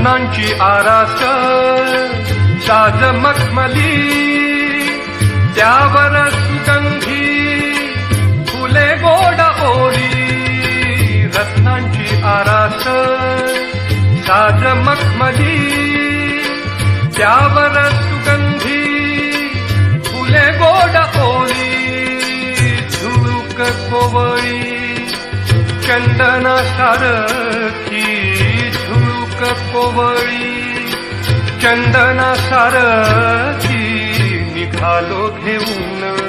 दिगंबरा रत्नांची आरास साज मखमली त्यावर सुगंधी फुले गोड ओरी. रत्नांची आरास साज मखमली त्यावर सुगंधी फुले गोड ओरी. झुळूक कोवळी चंदना सारखी झुळूक कोवळी चंदना सारखी निघालो घेऊन.